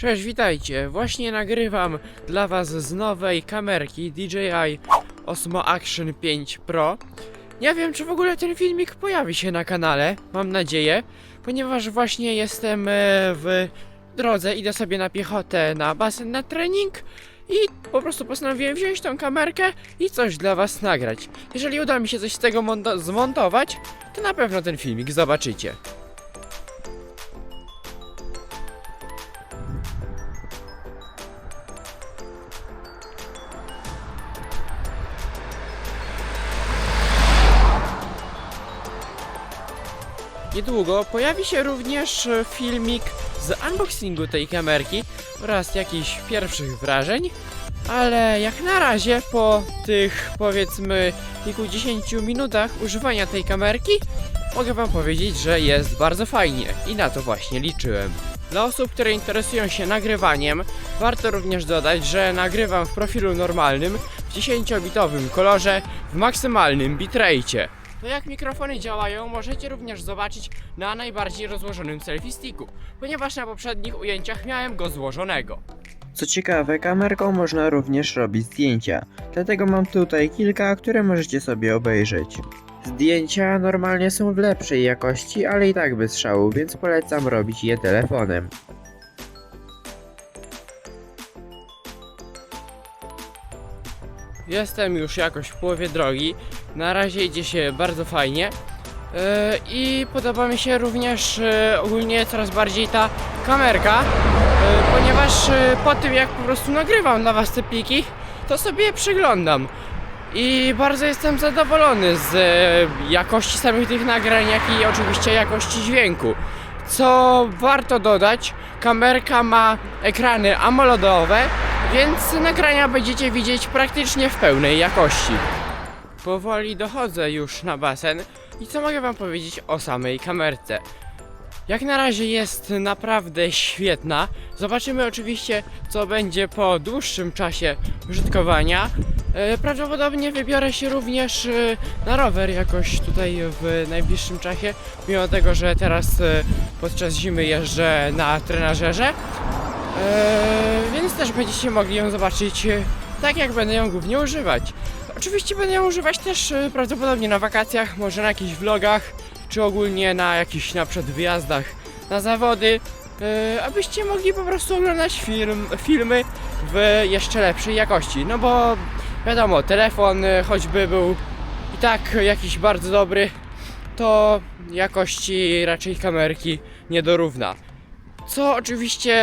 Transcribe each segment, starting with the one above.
Cześć, witajcie. Właśnie nagrywam dla was z nowej kamerki DJI Osmo Action 5 Pro. Nie wiem, czy w ogóle ten filmik pojawi się na kanale, mam nadzieję, ponieważ właśnie jestem e, w drodze, idę sobie na piechotę na basen na trening i po prostu postanowiłem wziąć tą kamerkę i coś dla was nagrać. Jeżeli uda mi się coś z tego zmontować, to na pewno ten filmik zobaczycie. Niedługo pojawi się również e, filmik z unboxingu tej kamerki oraz jakichś pierwszych wrażeń, ale jak na razie po tych powiedzmy kilkudziesięciu minutach używania tej kamerki mogę wam powiedzieć, że jest bardzo fajnie i na to właśnie liczyłem. Dla osób, które interesują się nagrywaniem, warto również dodać, że nagrywam w profilu normalnym w 10-bitowym kolorze w maksymalnym bitrate. To jak mikrofony działają, możecie również zobaczyć na najbardziej rozłożonym selfie sticku, ponieważ na poprzednich ujęciach miałem go złożonego. Co ciekawe, kamerką można również robić zdjęcia, dlatego mam tutaj kilka, które możecie sobie obejrzeć. Zdjęcia normalnie są w lepszej jakości, ale i tak bez szału, więc polecam robić je telefonem. Jestem już jakoś w połowie drogi, na razie idzie się bardzo fajnie yy, i podoba mi się również yy, ogólnie coraz bardziej ta kamerka, yy, ponieważ po tym jak po prostu nagrywam dla was te pliki, to sobie je przyglądam. I bardzo jestem zadowolony z e, jakości samych tych nagrań, jak i oczywiście jakości dźwięku. Co warto dodać, kamerka ma ekrany AMOLEDowe, więc nagrania będziecie widzieć praktycznie w pełnej jakości. Powoli dochodzę już na basen i co mogę wam powiedzieć o samej kamerce? Jak na razie jest naprawdę świetna. Zobaczymy oczywiście, co będzie po dłuższym czasie użytkowania. E, Prawdopodobnie wybiorę się również e, na rower jakoś tutaj w najbliższym czasie, mimo tego, że teraz e, podczas zimy jeżdżę na trenażerze. Więc też będziecie mogli ją zobaczyć tak, jak będę ją głównie używać. Oczywiście będę ją używać też e, prawdopodobnie na wakacjach, może na jakichś vlogach, czy ogólnie na jakichś na przykład wyjazdach na zawody, e, abyście mogli po prostu oglądać film, filmy w jeszcze lepszej jakości. No bo wiadomo, telefon e, choćby był i tak jakiś bardzo dobry, to jakości raczej kamerki nie dorówna. Co oczywiście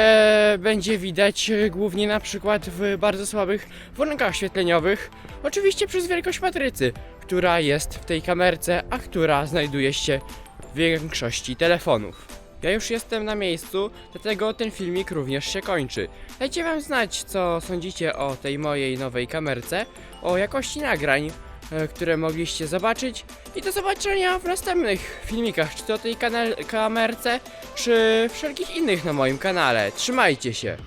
będzie widać e, głównie na przykład w bardzo słabych warunkach świetleniowych, oczywiście przez wielkość matrycy, która jest w tej kamerce, a która znajduje się w większości telefonów. Ja już jestem na miejscu, dlatego ten filmik również się kończy. Dajcie wam znać, co sądzicie o tej mojej nowej kamerce, o jakości nagrań, które mogliście zobaczyć i do zobaczenia w następnych filmikach, czy to tej kamerce, czy wszelkich innych na moim kanale. Trzymajcie się!